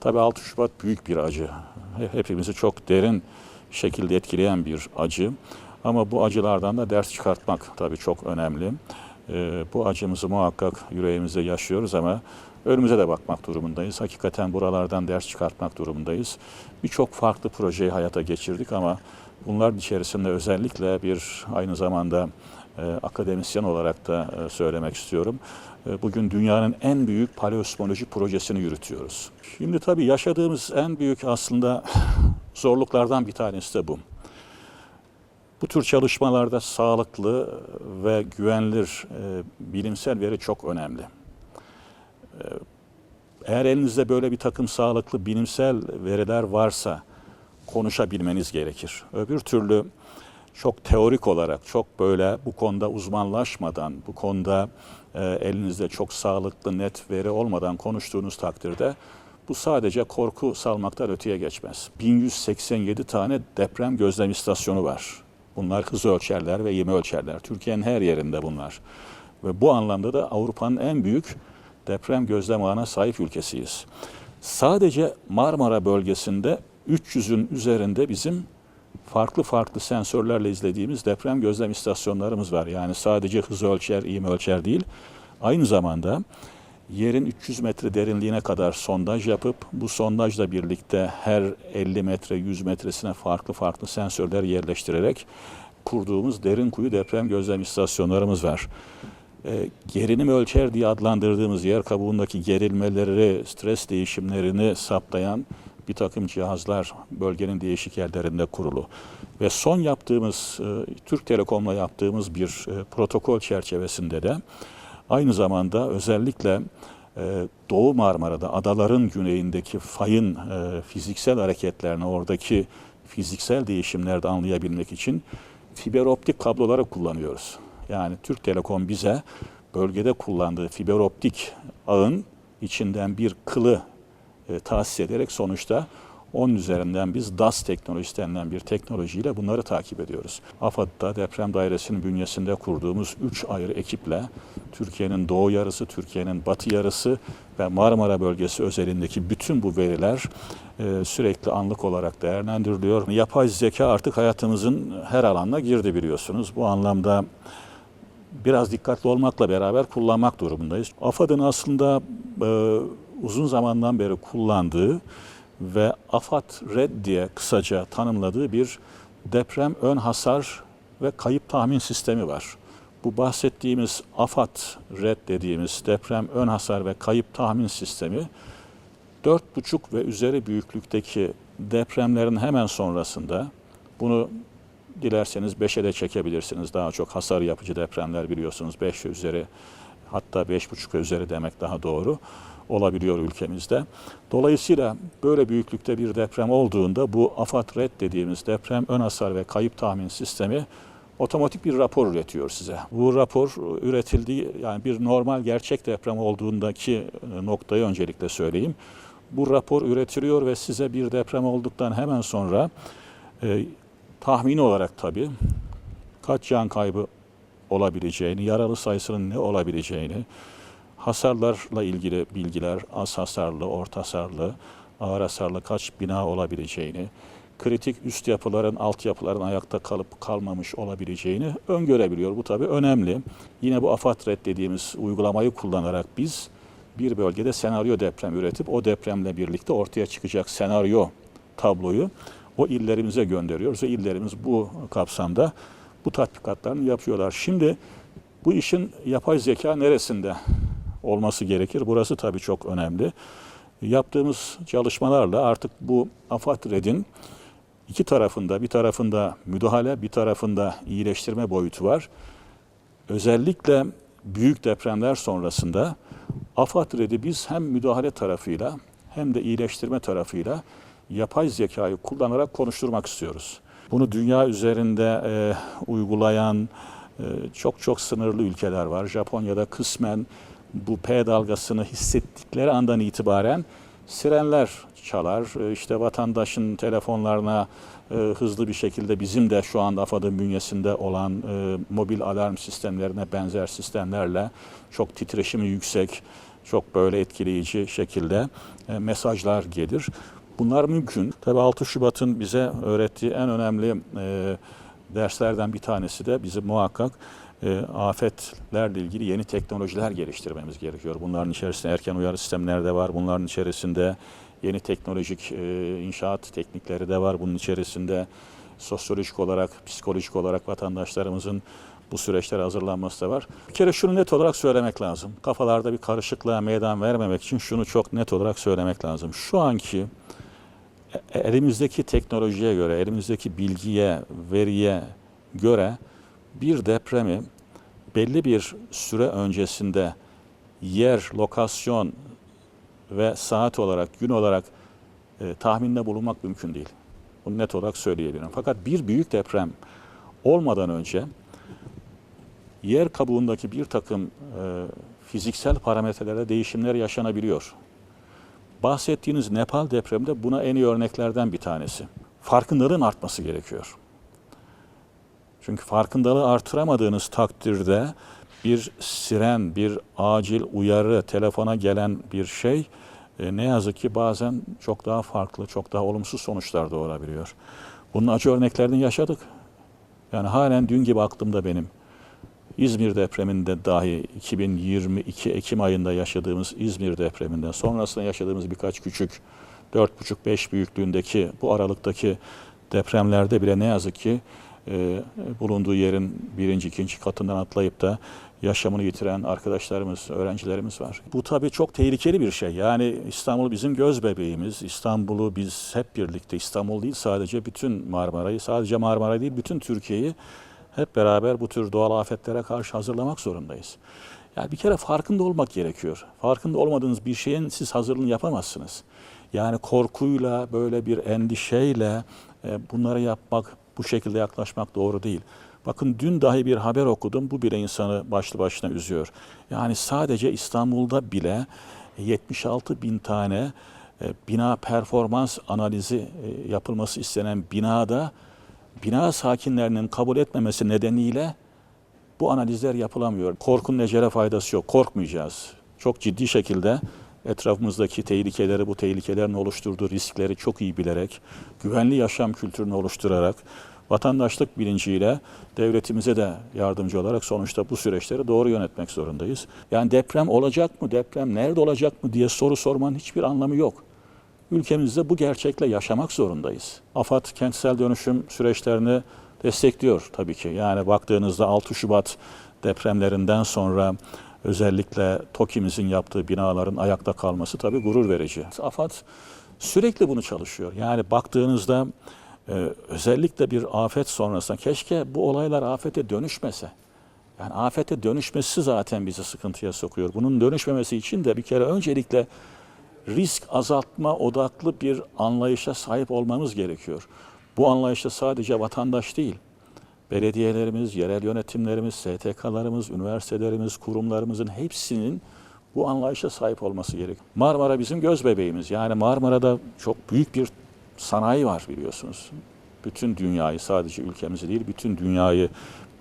Tabii 6 Şubat büyük bir acı. He- Hepimizi çok derin şekilde etkileyen bir acı. Ama bu acılardan da ders çıkartmak tabii çok önemli. Ee, bu acımızı muhakkak yüreğimizde yaşıyoruz ama önümüze de bakmak durumundayız. Hakikaten buralardan ders çıkartmak durumundayız. Birçok farklı projeyi hayata geçirdik ama bunların içerisinde özellikle bir aynı zamanda akademisyen olarak da e, söylemek istiyorum. E, Bugün dünyanın en büyük paleosmoloji projesini yürütüyoruz. Şimdi tabii yaşadığımız en büyük aslında zorluklardan bir tanesi de bu. Bu tür çalışmalarda sağlıklı ve güvenilir e, bilimsel veri çok önemli. E, Eğer elinizde böyle bir takım sağlıklı bilimsel veriler varsa konuşabilmeniz gerekir. Öbür türlü çok teorik olarak, çok böyle bu konuda uzmanlaşmadan, bu konuda e, elinizde çok sağlıklı, net veri olmadan konuştuğunuz takdirde bu sadece korku salmaktan öteye geçmez. 1187 tane deprem gözlem istasyonu var. Bunlar hız ölçerler ve ivme ölçerler. Türkiye'nin her yerinde bunlar. Ve bu anlamda da Avrupa'nın en büyük deprem gözlem ağına sahip ülkesiyiz. Sadece Marmara bölgesinde 300'ün üzerinde bizim farklı farklı sensörlerle izlediğimiz deprem gözlem istasyonlarımız var. Yani sadece hız ölçer, ivme ölçer değil. Aynı zamanda yerin 300 metre derinliğine kadar sondaj yapıp bu sondajla birlikte her 50 metre 100 metresine farklı farklı sensörler yerleştirerek kurduğumuz derin kuyu deprem gözlem istasyonlarımız var. E, gerilim ölçer diye adlandırdığımız yer kabuğundaki gerilmeleri, stres değişimlerini saptayan bir takım cihazlar bölgenin değişik yerlerinde kurulu. Ve son yaptığımız, e, Türk Telekom'la yaptığımız bir e, protokol çerçevesinde de aynı zamanda özellikle e, Doğu Marmara'da adaların güneyindeki fayın fiziksel hareketlerini, oradaki fiziksel değişimleri de anlayabilmek için fiber optik kabloları kullanıyoruz. Yani Türk Telekom bize bölgede kullandığı fiber optik ağın içinden bir kılı e, tahsis ederek sonuçta onun üzerinden biz DAS teknolojisi denilen bir teknolojiyle bunları takip ediyoruz. AFAD'da deprem dairesinin bünyesinde kurduğumuz 3 ayrı ekiple Türkiye'nin doğu yarısı, Türkiye'nin batı yarısı ve Marmara bölgesi özelindeki bütün bu veriler e, sürekli anlık olarak değerlendiriliyor. Yapay zeka artık hayatımızın her alanına girdi biliyorsunuz. Bu anlamda biraz dikkatli olmakla beraber kullanmak durumundayız. AFAD'ın aslında e, uzun zamandan beri kullandığı ve AFAD Red diye kısaca tanımladığı bir deprem ön hasar ve kayıp tahmin sistemi var. Bu bahsettiğimiz AFAD Red dediğimiz deprem ön hasar ve kayıp tahmin sistemi 4,5 ve üzeri büyüklükteki depremlerin hemen sonrasında bunu dilerseniz 5'e de çekebilirsiniz. Daha çok hasar yapıcı depremler biliyorsunuz 5 ve üzeri hatta 5,5 ve üzeri demek daha doğru olabiliyor ülkemizde. Dolayısıyla böyle büyüklükte bir deprem olduğunda bu AFAD RED dediğimiz deprem ön hasar ve kayıp tahmin sistemi otomatik bir rapor üretiyor size. Bu rapor üretildiği yani bir normal gerçek deprem olduğundaki e, noktayı öncelikle söyleyeyim. Bu rapor üretiliyor ve size bir deprem olduktan hemen sonra e, tahmini olarak tabii kaç can kaybı olabileceğini, yaralı sayısının ne olabileceğini, hasarlarla ilgili bilgiler, az hasarlı, orta hasarlı, ağır hasarlı kaç bina olabileceğini, kritik üst yapıların, alt yapıların ayakta kalıp kalmamış olabileceğini öngörebiliyor. Bu tabii önemli. Yine bu AFAD RED dediğimiz uygulamayı kullanarak biz bir bölgede senaryo deprem üretip o depremle birlikte ortaya çıkacak senaryo tabloyu o illerimize gönderiyoruz ve illerimiz bu kapsamda bu tatbikatlarını yapıyorlar. Şimdi bu işin yapay zeka neresinde olması gerekir? Burası tabii çok önemli. Yaptığımız çalışmalarla artık bu AFAD RED'in iki tarafında, bir tarafında müdahale, bir tarafında iyileştirme boyutu var. Özellikle büyük depremler sonrasında AFAD RED'i biz hem müdahale tarafıyla hem de iyileştirme tarafıyla yapay zekayı kullanarak konuşturmak istiyoruz. Bunu dünya üzerinde e, uygulayan e, çok çok sınırlı ülkeler var. Japonya'da kısmen bu P dalgasını hissettikleri andan itibaren sirenler çalar. E, İşte vatandaşın telefonlarına e, hızlı bir şekilde bizim de şu anda AFAD'ın bünyesinde olan e, mobil alarm sistemlerine benzer sistemlerle çok titreşimi yüksek, çok böyle etkileyici şekilde e, mesajlar gelir. Bunlar mümkün. Tabii 6 Şubat'ın bize öğrettiği en önemli e, derslerden bir tanesi de bizim muhakkak e, afetlerle ilgili yeni teknolojiler geliştirmemiz gerekiyor. Bunların içerisinde erken uyarı sistemleri de var. Bunların içerisinde yeni teknolojik e, inşaat teknikleri de var. Bunun içerisinde sosyolojik olarak, psikolojik olarak vatandaşlarımızın bu süreçlere hazırlanması da var. Bir kere şunu net olarak söylemek lazım. Kafalarda bir karışıklığa meydan vermemek için şunu çok net olarak söylemek lazım. Şu anki e- elimizdeki teknolojiye göre, elimizdeki bilgiye, veriye göre bir depremi belli bir süre öncesinde yer, lokasyon ve saat olarak, gün olarak e, tahminde bulunmak mümkün değil. Bunu net olarak söyleyebilirim. Fakat bir büyük deprem olmadan önce yer kabuğundaki bir takım e, fiziksel parametrelerde değişimler yaşanabiliyor. Bahsettiğiniz Nepal depremde buna en iyi örneklerden bir tanesi. Farkındalığın artması gerekiyor. Çünkü farkındalığı artıramadığınız takdirde bir siren, bir acil uyarı, telefona gelen bir şey e, ne yazık ki bazen çok daha farklı, çok daha olumsuz sonuçlar doğurabiliyor. Bunun acı örneklerini yaşadık. Yani halen dün gibi aklımda benim. İzmir depreminde dahi 2022 Ekim ayında yaşadığımız İzmir depreminden sonrasında yaşadığımız birkaç küçük 4,5-5 büyüklüğündeki bu aralıktaki depremlerde bile ne yazık ki e, bulunduğu yerin birinci, ikinci katından atlayıp da yaşamını yitiren arkadaşlarımız, öğrencilerimiz var. Bu tabii çok tehlikeli bir şey. Yani İstanbul bizim göz bebeğimiz. İstanbul'u biz hep birlikte, İstanbul değil sadece bütün Marmara'yı, sadece Marmara değil bütün Türkiye'yi hep beraber bu tür doğal afetlere karşı hazırlamak zorundayız. Yani bir kere farkında olmak gerekiyor. Farkında olmadığınız bir şeyin siz hazırlığını yapamazsınız. Yani korkuyla, böyle bir endişeyle e, bunları yapmak, bu şekilde yaklaşmak doğru değil. Bakın dün dahi bir haber okudum. Bu bile insanı başlı başına üzüyor. Yani sadece İstanbul'da bile 76 bin tane e, bina performans analizi e, yapılması istenen binada bina sakinlerinin kabul etmemesi nedeniyle bu analizler yapılamıyor. Korkunun ecele faydası yok. Korkmayacağız. Çok ciddi şekilde etrafımızdaki tehlikeleri, bu tehlikelerin oluşturduğu riskleri çok iyi bilerek, güvenli yaşam kültürünü oluşturarak, vatandaşlık bilinciyle devletimize de yardımcı olarak sonuçta bu süreçleri doğru yönetmek zorundayız. Yani deprem olacak mı, deprem nerede olacak mı diye soru sormanın hiçbir anlamı yok. Ülkemizde bu gerçekle yaşamak zorundayız. AFAD kentsel dönüşüm süreçlerini destekliyor tabii ki. Yani baktığınızda 6 Şubat depremlerinden sonra özellikle TOKİ'mizin yaptığı binaların ayakta kalması tabii gurur verici. AFAD sürekli bunu çalışıyor. Yani baktığınızda e, özellikle bir afet sonrasında keşke bu olaylar afete dönüşmese. Yani afete dönüşmesi zaten bizi sıkıntıya sokuyor. Bunun dönüşmemesi için de bir kere öncelikle risk azaltma odaklı bir anlayışa sahip olmamız gerekiyor. Bu anlayışta sadece vatandaş değil, belediyelerimiz, yerel yönetimlerimiz, STK'larımız, üniversitelerimiz, kurumlarımızın hepsinin bu anlayışa sahip olması gerek. Marmara bizim göz bebeğimiz. Yani Marmara'da çok büyük bir sanayi var biliyorsunuz. Bütün dünyayı sadece ülkemizi değil, bütün dünyayı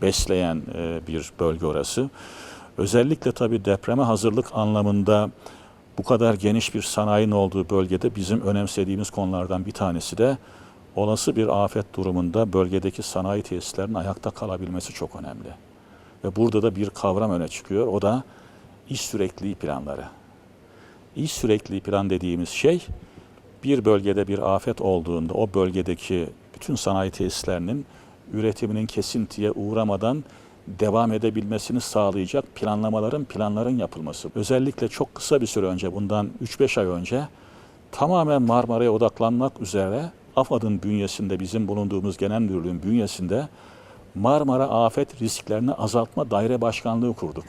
besleyen e, bir bölge orası. Özellikle tabii depreme hazırlık anlamında bu kadar geniş bir sanayinin olduğu bölgede bizim önemsediğimiz konulardan bir tanesi de olası bir afet durumunda bölgedeki sanayi tesislerinin ayakta kalabilmesi çok önemli. Ve burada da bir kavram öne çıkıyor. O da iş sürekliliği planları. İş sürekliliği plan dediğimiz şey bir bölgede bir afet olduğunda o bölgedeki bütün sanayi tesislerinin üretiminin kesintiye uğramadan devam edebilmesini sağlayacak planlamaların, planların yapılması. Özellikle çok kısa bir süre önce, bundan 3-5 ay önce tamamen Marmara'ya odaklanmak üzere AFAD'ın bünyesinde, bizim bulunduğumuz genel müdürlüğün bünyesinde Marmara Afet Risklerini Azaltma Daire Başkanlığı kurduk.